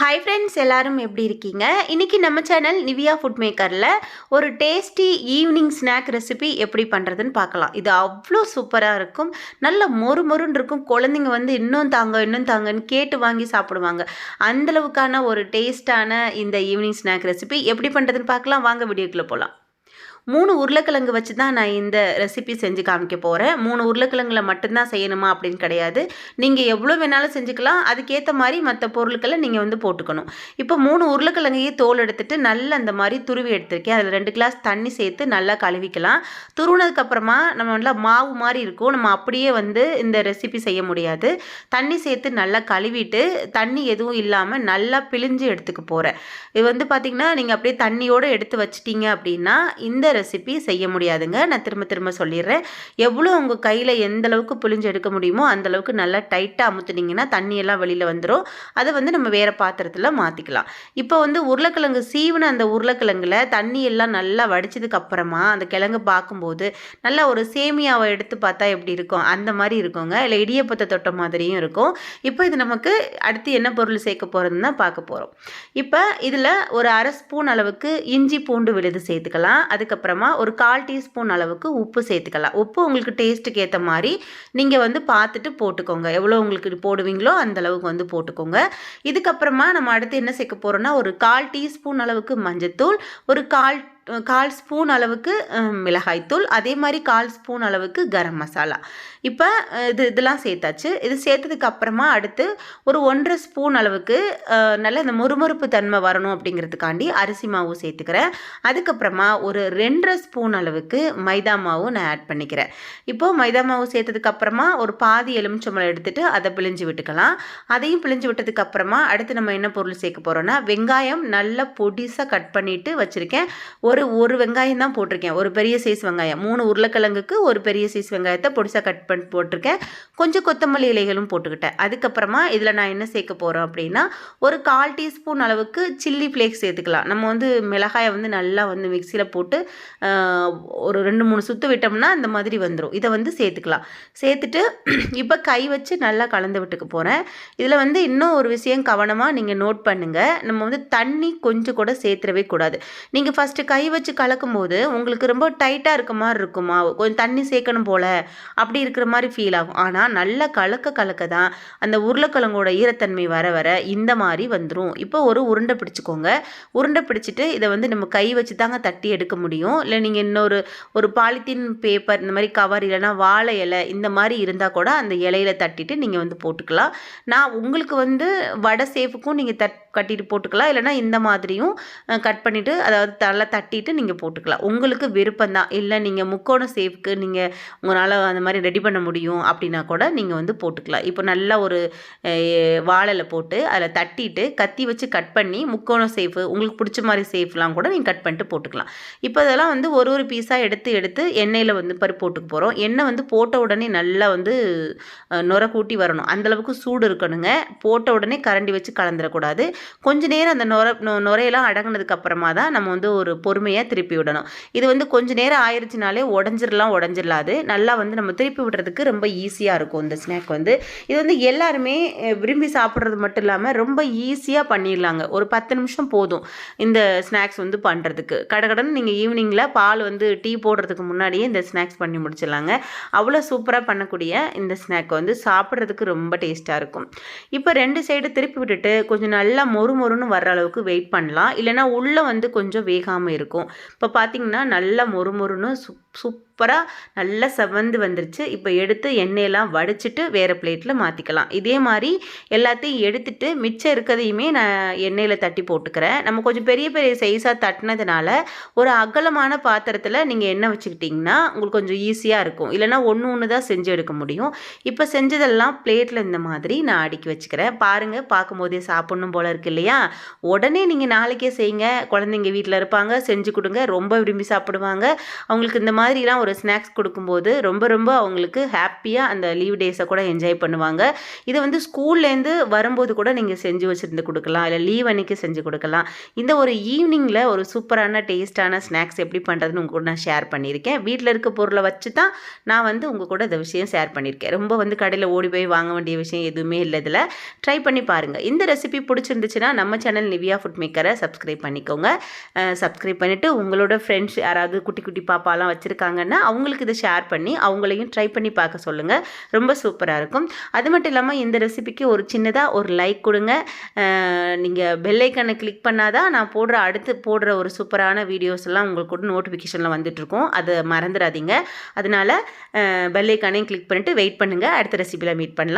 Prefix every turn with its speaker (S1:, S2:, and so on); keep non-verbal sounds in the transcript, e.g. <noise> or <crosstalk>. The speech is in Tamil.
S1: ஹாய் ஃப்ரெண்ட்ஸ் எல்லாரும் எப்படி இருக்கீங்க? இன்றைக்கி நம்ம சேனல் நிவியா ஃபுட் மேக்கரில் ஒரு டேஸ்டி ஈவினிங் ஸ்நாக் ரெசிபி எப்படி பண்ணுறதுன்னு பார்க்கலாம். இது அவ்வளோ சூப்பராக இருக்கும். நல்ல மொறு மொறுன்னு இருக்கும். குழந்தைங்க வந்து இன்னும் தாங்க இன்னும் தாங்கன்னு கேட்டு வாங்கி சாப்பிடுவாங்க. அந்தளவுக்கான ஒரு டேஸ்டான இந்த ஈவினிங் ஸ்நாக் ரெசிபி எப்படி பண்ணுறதுன்னு பார்க்கலாம். வாங்க வீடியோக்குள்ளே போகலாம் மூணு உருளைக்கிழங்கு வச்சு தான் நான் இந்த ரெசிபி செஞ்சு காமிக்க போகிறேன் மூணு உருளைக்கிழங்குல மட்டும்தான் செய்யணுமா அப்படின்னு கிடையாது. நீங்கள் எவ்வளோ வேணாலும் செஞ்சுக்கலாம். அதுக்கேற்ற மாதிரி மற்ற பொருட்களை நீங்கள் வந்து போட்டுக்கணும். இப்போ மூணு உருளைக்கிழங்கையே தோல் எடுத்துட்டு நல்லா அந்த மாதிரி துருவி எடுத்திருக்கேன். அதில் ரெண்டு கிளாஸ் தண்ணி சேர்த்து நல்லா கழுவிக்கலாம். துருவினதுக்கப்புறமா நம்ம நல்லா மாவு மாதிரி இருக்கும். நம்ம அப்படியே வந்து இந்த ரெசிபி செய்ய முடியாது. தண்ணி சேர்த்து நல்லா கழுவிட்டு தண்ணி எதுவும் இல்லாமல் நல்லா பிழிஞ்சு எடுத்துக்க போகிறேன் இது வந்து பார்த்திங்கன்னா நீங்கள் அப்படியே தண்ணியோடு எடுத்து வச்சிட்டிங்க அப்படின்னா இந்த ரெசிபி செய்ய முடியாதுங்க. நான் திரும்ப திரும்ப சொல்லிடுறேன். எவ்வளோ உங்கள் கையில் எந்த அளவுக்கு புளிஞ்சு எடுக்க முடியுமோ அந்தளவுக்கு நல்லா டைட்டாக அமுத்துனீங்கன்னா தண்ணியெல்லாம் வெளியில் வந்துடும் அதை வந்து நம்ம வேறு பாத்திரத்தில் மாற்றிக்கலாம் இப்போ வந்து உருளைக்கிழங்கு சீவுன அந்த உருளைக்கிழங்குல தண்ணி எல்லாம் நல்லா வடித்ததுக்கு அப்புறமா அந்த கிழங்கு பார்க்கும்போது நல்லா ஒரு சேமியாவை எடுத்து பார்த்தா எப்படி இருக்கும்? அந்த மாதிரி இருக்குங்க. இல்லை இடியப்பத்தை தொட்ட மாதிரியும் இருக்கும். இப்போ இது நமக்கு அடுத்து என்ன பொருள் சேர்க்க போகிறதுன்னு தான் பார்க்க போகிறோம் இப்போ இதில் ஒரு அரை ஸ்பூன் அளவுக்கு இஞ்சி பூண்டு விழுது சேர்த்துக்கலாம். அதுக்கப்புறம் அதுக்கப்புறமா ஒரு கால் டீஸ்பூன் அளவுக்கு உப்பு சேர்த்துக்கலாம். உப்பு உங்களுக்கு டேஸ்ட்டுக்கு ஏற்ற மாதிரி நீங்கள் வந்து பார்த்துட்டு போட்டுக்கோங்க. எவ்வளோ உங்களுக்கு போடுவீங்களோ அந்த அளவுக்கு வந்து போட்டுக்கோங்க. இதுக்கப்புறமா நம்ம அடுத்து என்ன சேர்க்க போகிறோன்னா ஒரு கால் டீஸ்பூன் அளவுக்கு மஞ்சத்தூள் ஒரு கால் கால் ஸ்பூன் அளவுக்கு மிளகாய் மிளகாய்த்தூள் அதே மாதிரி கால் ஸ்பூன் அளவுக்கு கரம் மசாலா. இப்போ இது இதெல்லாம் சேர்த்தாச்சு. இது சேர்த்ததுக்கு அப்புறமா அடுத்து ஒரு ஒன்றரை ஸ்பூன் அளவுக்கு நல்ல இந்த முறுமுறுப்பு தன்மை வரணும் அப்படிங்கிறதுக்காண்டி அரிசி மாவு சேர்த்துக்கிறேன். அதுக்கப்புறமா ஒரு ரெண்டரை ஸ்பூன் அளவுக்கு மைதா மாவு நான் ஆட் பண்ணிக்கிறேன். இப்போது மைதா மாவு சேர்த்ததுக்கு அப்புறமா ஒரு பாதி எலுமிச்சம்பழம் எடுத்துகிட்டு அதை பிழிஞ்சு விட்டுக்கலாம். அதையும் பிழிஞ்சு விட்டதுக்கு அப்புறமா அடுத்து நம்ம என்ன பொருள் சேர்க்க போகிறோன்னா வெங்காயம் நல்லா பொடிசாக கட் பண்ணிவிட்டு வச்சுருக்கேன். ஒரு ஒரு ஒரு வெங்காயம் தான் போட்டிருக்கேன். ஒரு பெரிய சைஸ் வெங்காயம். மூணு உருளைக்கிழங்குக்கு ஒரு பெரிய சைஸ் வெங்காயத்தை பொடிசாக கட் பண்ணி போட்டிருக்கேன். கொஞ்சம் கொத்தமல்லி இலைகளும் போட்டுக்கிட்டேன். அதுக்கப்புறமா இதில் நான் என்ன சேர்க்க போகிறோம் அப்படின்னா ஒரு கால் டீஸ்பூன் அளவுக்கு சில்லி ஃப்ளேக்ஸ் சேர்த்துக்கலாம். நம்ம வந்து மிளகாயை வந்து நல்லா வந்து மிக்சியில் போட்டு ஒரு ரெண்டு மூணு சுற்று விட்டோம்னா அந்த மாதிரி வந்துடும் இதை வந்து சேர்த்துக்கலாம். சேர்த்துட்டு <clears throat> இப்போ கை வச்சு நல்லா கலந்து விட்டுக்க போகிறேன் இதில் வந்து இன்னும் ஒரு விஷயம் கவனமாக நீங்கள் நோட் பண்ணுங்கள் நம்ம வந்து தண்ணி கொஞ்சம் கூட சேர்த்துடவே கூடாது. நீங்கள் ஃபஸ்ட்டு கை வச்சு கலக்கும் போது உங்களுக்கு ரொம்ப டைட்டாக இருக்க மாதிரி இருக்குமா கொஞ்சம் தண்ணி சேர்க்கணும் போல். அப்படி இருக்கிற மாதிரி ஃபீல் ஆகும். ஆனால் நல்லா கலக்க கலக்க தான் அந்த உருளைக்கிழங்கோட ஈரத்தன்மை வர வர இந்த மாதிரி வந்துடும் இப்போ ஒரு உருண்டை பிடிச்சிக்கோங்க. உருண்டை பிடிச்சிட்டு இதை வந்து நம்ம கை வச்சு தாங்க தட்டி எடுக்க முடியும். இல்லை நீங்கள் இன்னொரு ஒரு பாலித்தீன் பேப்பர் இந்த மாதிரி கவர் இல்லைன்னா வாழை இலை இந்த மாதிரி இருந்தால் கூட அந்த இலையில தட்டிட்டு நீங்கள் வந்து போட்டுக்கலாம். நான் உங்களுக்கு வந்து வடை சேஃபுக்கும் நீங்கள் தட் கட்டிட்டு போட்டுக்கலாம். இல்லைன்னா இந்த மாதிரியும் கட் பண்ணிவிட்டு அதாவது தலை தட்டிட்டு நீங்கள் போட்டுக்கலாம். உங்களுக்கு விருப்பம் தான். இல்லை நீங்கள் முக்கோண சேஃப்க்கு நீங்கள் உங்களால் அந்த மாதிரி ரெடி பண்ண முடியும் அப்படின்னா கூட நீங்கள் வந்து போட்டுக்கலாம். இப்போ நல்லா ஒரு அஹ், வாழலை போட்டு அதில் தட்டிட்டு கத்தி வச்சு கட் பண்ணி முக்கோணம் சேஃபு உங்களுக்கு பிடிச்ச மாதிரி சேஃப்லாம் கூட நீங்கள் கட் பண்ணிட்டு போட்டுக்கலாம். இப்போ இதெல்லாம் வந்து ஒரு ஒரு பீஸாக எடுத்து எடுத்து எண்ணெயில் வந்து பருப்பு போட்டுக்க போகிறோம் எண்ணெய் வந்து போட்ட உடனே நல்லா வந்து நுர கூட்டி வரணும். அந்தளவுக்கு சூடு இருக்கணுங்க. போட்ட உடனே கரண்டி வச்சு கலந்துடக்கூடாது கொஞ்ச நேரம் அந்த நுர நுரையெல்லாம் அடங்கினதுக்கு அப்புறமா தான் நம்ம வந்து ஒரு பொறுமையாக திருப்பி விடணும். இது வந்து கொஞ்ச நேரம் ஆயிடுச்சுனாலே உடஞ்சிடலாம் உடஞ்சிடலாது நல்லா வந்து நம்ம திருப்பி விடுறதுக்கு ரொம்ப ஈஸியாக இருக்கும் இந்த ஸ்நாக் வந்து. இது வந்து எல்லாருமே விரும்பி சாப்பிட்றது மட்டும் இல்லாமல் ரொம்ப ஈஸியாக பண்ணிடலாங்க ஒரு பத்து நிமிஷம் போதும் இந்த ஸ்நாக்ஸ் வந்து பண்ணுறதுக்கு கடகடன்னு நீங்கள் ஈவினிங்கில் பால் வந்து டீ போடுறதுக்கு முன்னாடியே இந்த ஸ்நாக்ஸ் பண்ணி முடிச்சிடலாங்க அவ்வளோ சூப்பராக பண்ணக்கூடிய இந்த ஸ்நாக் வந்து சாப்பிட்றதுக்கு ரொம்ப டேஸ்ட்டாக இருக்கும். இப்போ ரெண்டு சைடு திருப்பி விட்டுட்டு கொஞ்சம் நல்லா மொறு மொறுன்னு வர்ற அளவுக்கு வெயிட் பண்ணலாம். இல்லைன்னா உள்ளே வந்து கொஞ்சம் வேகாமல் இருக்கும். இப்போ பார்த்தீங்கன்னா நல்லா மொறு மொறுன்னு சூப் சூப்பராக நல்லா செவந்து வந்துருச்சு. இப்போ எடுத்து எண்ணெயெல்லாம் வடிச்சிட்டு வேறு பிளேட்டில் மாற்றிக்கலாம் இதே மாதிரி எல்லாத்தையும் எடுத்துட்டு மிச்சம் இருக்கிறதையுமே நான் எண்ணெயில் தட்டி போட்டுக்கிறேன். நம்ம கொஞ்சம் பெரிய பெரிய சைஸாக தட்டினதுனால ஒரு அகலமான பாத்திரத்தில் நீங்கள் எண்ணெய் வச்சுக்கிட்டிங்கன்னா உங்களுக்கு கொஞ்சம் ஈஸியாக இருக்கும். இல்லைன்னா ஒன்று ஒன்று தான் செஞ்சு எடுக்க முடியும். இப்போ செஞ்சதெல்லாம் பிளேட்டில் இந்த மாதிரி நான் அடுக்கி வச்சுக்கிறேன். பாருங்கள் பார்க்கும்போதே சாப்பிட்ணும் போல இருக்கு இல்லையா? உடனே நீங்கள் நாளைக்கே செய்யுங்க. குழந்தைங்க வீட்டில் இருப்பாங்க. செஞ்சு கொடுங்க. ரொம்ப விரும்பி சாப்பிடுவாங்க. அவங்களுக்கு இந்த மாதிரிலாம் ஒரு ஸ்நாக்ஸ் கொடுக்கும்போது ரொம்ப ரொம்ப அவங்களுக்கு ஹாப்பியாக அந்த லீவ் டேஸை கூட என்ஜாய் பண்ணுவாங்க. இதை வந்து ஸ்கூல்லேருந்து வரும்போது கூட நீங்கள் செஞ்சு வச்சுருந்து கொடுக்கலாம். இல்லை லீவ் அன்னைக்கு செஞ்சு கொடுக்கலாம். இந்த ஒரு ஈவினிங்கில் ஒரு சூப்பரான டேஸ்ட்டான ஸ்நாக்ஸ் எப்படி பண்ணுறதுன்னு உங்கள் கூட நான் ஷேர் பண்ணியிருக்கேன். வீட்டில் இருக்க பொருளை வச்சு தான் நான் வந்து உங்கள் கூட இந்த விஷயம் ஷேர் பண்ணியிருக்கேன். ரொம்ப வந்து கடையில் ஓடி போய் வாங்க வேண்டிய விஷயம் எதுவுமே இல்லை இதில். ட்ரை பண்ணி பாருங்கள் இந்த ரெசிபி பிடிச்சிருந்துச்சுன்னா நம்ம சேனல் நிவியா ஃபுட் மேக்கரை சப்ஸ்கிரைப் பண்ணிக்கோங்க. சப்ஸ்கிரைப் பண்ணிவிட்டு உங்களோட ஃப்ரெண்ட்ஸ் யாராவது குட்டி குட்டி பாப்பாலாம் வச்சுருக்காங்கன்னா அவங்களுக்கு இதை ஷேர் பண்ணி அவங்களையும் ட்ரை பண்ணி பார்க்க சொல்லுங்கள் ரொம்ப சூப்பராக இருக்கும். அது மட்டும் இல்லாமல் இந்த ரெசிபிக்கு ஒரு சின்னதாக ஒரு லைக் கொடுங்க. நீங்கள் பெல்லைக்கனை கிளிக் பண்ணாதான் நான் போடுற அடுத்து போடுற ஒரு சூப்பரான வீடியோஸ் எல்லாம் உங்களுக்கு கூட நோட்டிஃபிகேஷனில் வந்துட்டுருக்கோம் அதை மறந்துடாதீங்க. அதனால் பெல்லைக்கானையும் கிளிக் பண்ணிவிட்டு வெயிட் பண்ணுங்கள் அடுத்த ரெசிபியில் மீட் பண்ணலாம்.